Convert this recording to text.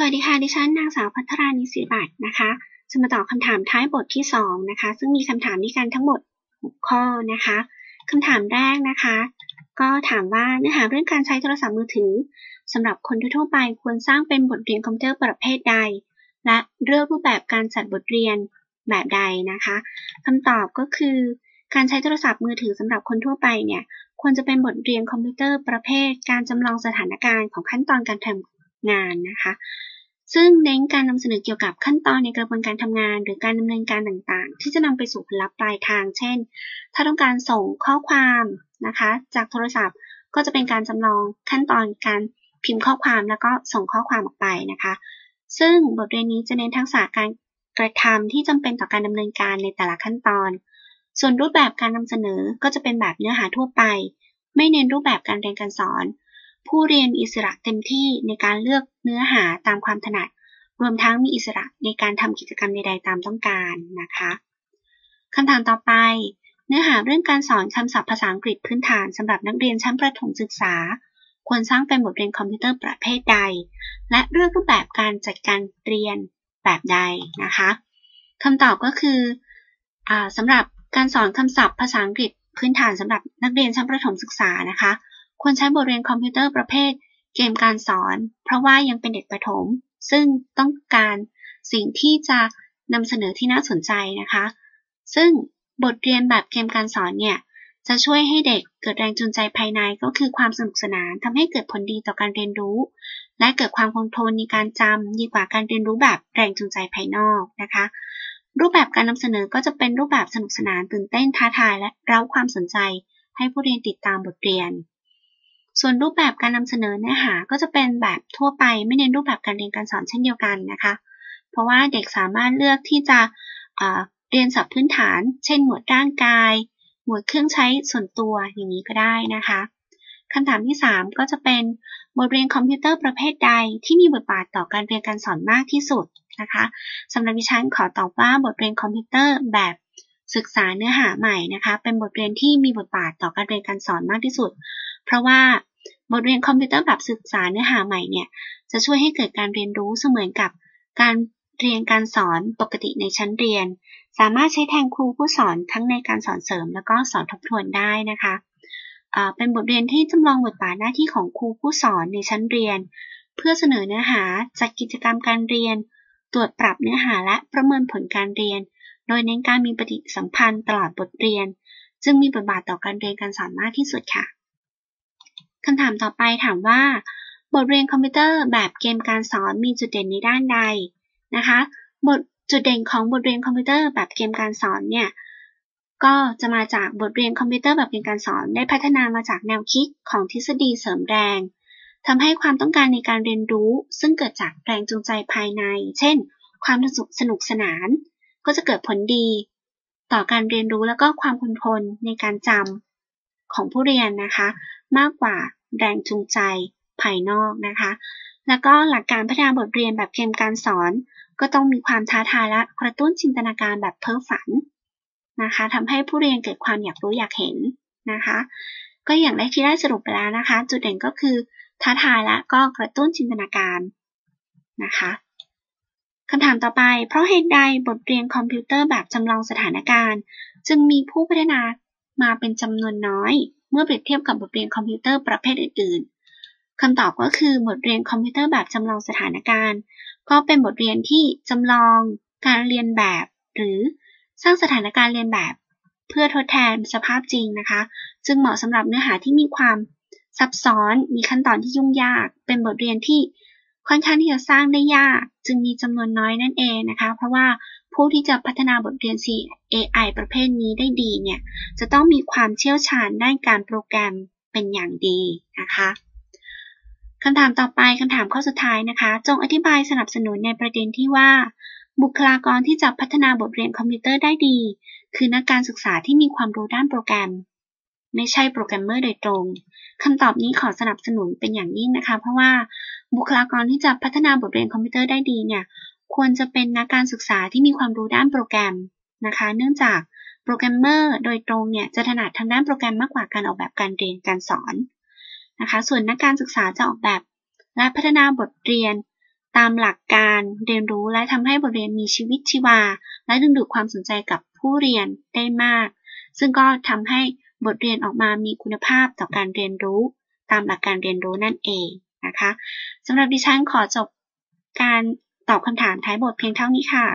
สวัสดีค่ะ ดิฉันนางสาวพัทรานิสิบัตนะคะ จะมาตอบคำถามท้ายบทที่ 2 นะคะ ซึ่งมีคำถามด้วยกันทั้งหมด 6 ข้อนะคะคำถามแรกนะคะ ก็ถามว่าเนื้อหาเรื่องการใช้โทรศัพท์มือถือสำหรับคนทั่วไปควรสร้างเป็นบทเรียนคอมพิวเตอร์ประเภทใด และเลือกรูปแบบการจัดบทเรียนแบบใดนะคะคำตอบก็คือ การใช้โทรศัพท์มือถือสำหรับคนทั่วไปเนี่ยควรจะเป็นบทเรียนคอมพิวเตอร์ประเภท การจำลองสถานการณ์ของขั้นตอนการทำ งานนะคะ ซึ่งเน้นการนำเสนอเกี่ยวกับขั้นตอนในกระบวนการทำงาน หรือการดำเนินการต่างๆ ที่จะนำไปสู่ผลลัพธ์ปลายทาง เช่น ถ้าต้องการส่งข้อความนะคะ จากโทรศัพท์ก็จะเป็นการจำลองขั้นตอนการพิมพ์ข้อความแล้วก็ส่งข้อความออกไปนะคะ ซึ่งบทเรียนนี้จะเน้นทักษะการกระทำที่จำเป็นต่อการดำเนินการในแต่ละขั้นตอน ส่วนรูปแบบการนำเสนอก็จะเป็นแบบเนื้อหาทั่วไป ไม่เน้นรูปแบบการเรียนการสอน ผู้เรียนมีอิสระเต็มที่ในการเลือกเนื้อหาตามความถนัด รวมทั้งมีอิสระในการทำกิจกรรมใดๆตามต้องการนะคะคำถามต่อไป เนื้อหาเรื่องการสอนคำศัพท์ภาษาอังกฤษพื้นฐานสำหรับนักเรียนชั้นประถมศึกษา ควรสร้างเป็นบทเรียนคอมพิวเตอร์ประเภทใด และเลือกรูปแบบการจัดการเรียนแบบใดนะคะคำตอบก็คืออสำหรับการสอนคำศัพท์ภาษาอังกฤษพื้นฐานสำหรับนักเรียนชั้นประถมศึกษานะคะ ควรใช้บทเรียนคอมพิวเตอร์ประเภทเกมการสอน เพราะว่ายังเป็นเด็กประถม ซึ่งต้องการสิ่งที่จะนำเสนอที่น่าสนใจนะคะ ซึ่งบทเรียนแบบเกมการสอนเนี่ยจะช่วยให้เด็กเกิดแรงจูงใจภายในก็คือความสนุกสนานทำให้เกิดผลดีต่อการเรียนรู้ และเกิดความคงทนในการจำดีกว่าการเรียนรู้แบบแรงจูงใจภายนอกนะคะ รูปแบบการนำเสนอก็จะเป็นรูปแบบสนุกสนานตื่นเต้นท้าทายและเร้าความสนใจ ให้ผู้เรียนติดตามบทเรียน ส่วนรูปแบบการนำเสนอเนื้อหาก็จะเป็นแบบทั่วไปไม่เน้นรูปแบบการเรียนการสอนเช่นเดียวกันนะคะ เพราะว่าเด็กสามารถเลือกที่จะเรียนศัพท์พื้นฐาน เช่น หมวดร่างกาย หมวดเครื่องใช้ส่วนตัวอย่างนี้ก็ได้นะคะคำถามที่ 3 ก็จะเป็นบทเรียนคอมพิวเตอร์ประเภทใดที่มีบทบาทต่อการเรียนการสอนมากที่สุดนะคะสำหรับดิฉันขอตอบว่าบทเรียนคอมพิวเตอร์แบบศึกษาเนื้อหาใหม่นะคะ เป็นบทเรียนที่มีบทบาทต่อการเรียนการสอนมากที่สุด เพราะว่า บทเรียนคอมพิวเตอร์แบบศึกษาเนื้อหาใหม่เนี่ย จะช่วยให้เกิดการเรียนรู้เสมือนกับการเรียนการสอนปกติในชั้นเรียน สามารถใช้แทนครูผู้สอนทั้งในการสอนเสริม แล้วก็สอนทบทวนได้นะคะเป็นบทเรียนที่จำลองบทบาทหน้าที่ของครูผู้สอนในชั้นเรียน เพื่อเสนอเนื้อหาจัดกิจกรรมการเรียน ตรวจปรับเนื้อหาและประเมินผลการเรียน โดยเน้นการมีปฏิสัมพันธ์ตลอดบทเรียน จึงมีบทบาทต่อการเรียนการสอนมากที่สุดค่ะ คำถามต่อไปถามว่า บทเรียนคอมพิวเตอร์แบบเกมการสอนมีจุดเด่นในด้านใดนะคะ บทจุดเด่นของบทเรียนคอมพิวเตอร์แบบเกมการสอนเนี่ยก็จะมาจากบทเรียนคอมพิวเตอร์แบบเป็นการสอนได้พัฒนามาจากแนวคิดของทฤษฎีเสริมแรงทำให้ความต้องการในการเรียนรู้ ซึ่งเกิดจากแรงจูงใจภายใน เช่น ความสนุกสนุกสนาน ก็จะเกิดผลดี ต่อการเรียนรู้แล้วก็ความคงทนในการจำของผู้เรียนนะคะ มากกว่า แรงจูงใจภายนอกนะคะ แล้วก็หลักการพัฒนาบทเรียนแบบเกมการสอน ก็ต้องมีความท้าทายและกระตุ้นจินตนาการแบบเพ้อฝันนะคะทำให้ผู้เรียนเกิดความอยากรู้อยากเห็นนะคะ ก็อย่างได้ที่ได้สรุปไปแล้วนะคะ จุดเด่นก็คือท้าทายและก็กระตุ้นจินตนาการนะคะคำถามต่อไป เพราะเหตุใดบทเรียนคอมพิวเตอร์แบบจำลองสถานการณ์ จึงมีผู้พัฒนามาเป็นจำนวนน้อย เมื่อเปรียบเทียบกับบทเรียนคอมพิวเตอร์ประเภทอื่น ๆคำตอบก็คือบทเรียนคอมพิวเตอร์แบบจำลองสถานการณ์ ก็เป็นบทเรียนที่จำลองการเรียนแบบ หรือสร้างสถานการณ์เรียนแบบ เพื่อทดแทนสภาพจริงนะคะ จึงเหมาะสำหรับเนื้อหาที่มีความซับซ้อนมีขั้นตอนที่ยุ่งยาก เป็นบทเรียนที่ค่อนข้างที่จะสร้างได้ยาก จึงมีจำนวนน้อยนั่นเองนะคะ เพราะว่า ผู้ที่จะพัฒนาบทเรียน CAI ประเภทนี้ได้ดีเนี่ย จะต้องมีความเชี่ยวชาญด้านการโปรแกรมเป็นอย่างดีนะคะคำถามต่อไปคำถามข้อสุดท้ายนะคะ จงอธิบายสนับสนุนในประเด็นที่ว่า บุคลากรที่จะพัฒนาบทเรียนคอมพิวเตอร์ได้ดี คือนักการศึกษาที่มีความรู้ด้านโปรแกรม ไม่ใช่โปรแกรมเมอร์โดยตรงคำตอบนี้ขอสนับสนุนเป็นอย่างยิ่งนะคะ เพราะว่าบุคลากรที่จะพัฒนาบทเรียนคอมพิวเตอร์ได้ดีเนี่ย ควรจะเป็นนักการศึกษาที่มีความรู้ด้านโปรแกรมนะคะ เนื่องจากโปรแกรมเมอร์โดยตรงเนี่ยจะถนัดทางด้านโปรแกรมมากกว่าการออกแบบการเรียนการสอนนะคะ ส่วนนักการศึกษาจะออกแบบ และพัฒนาบทเรียน ตามหลักการเรียนรู้และทำให้บทเรียนมีชีวิตชีวา และดึงดูดความสนใจกับผู้เรียนได้มาก ซึ่งก็ทำให้บทเรียนออกมามีคุณภาพต่อการเรียนรู้ ตามหลักการเรียนรู้นั่นเองนะคะสำหรับดิฉันขอจบการ ตอบคำถามท้ายบทเพียงเท่านี้ค่ะ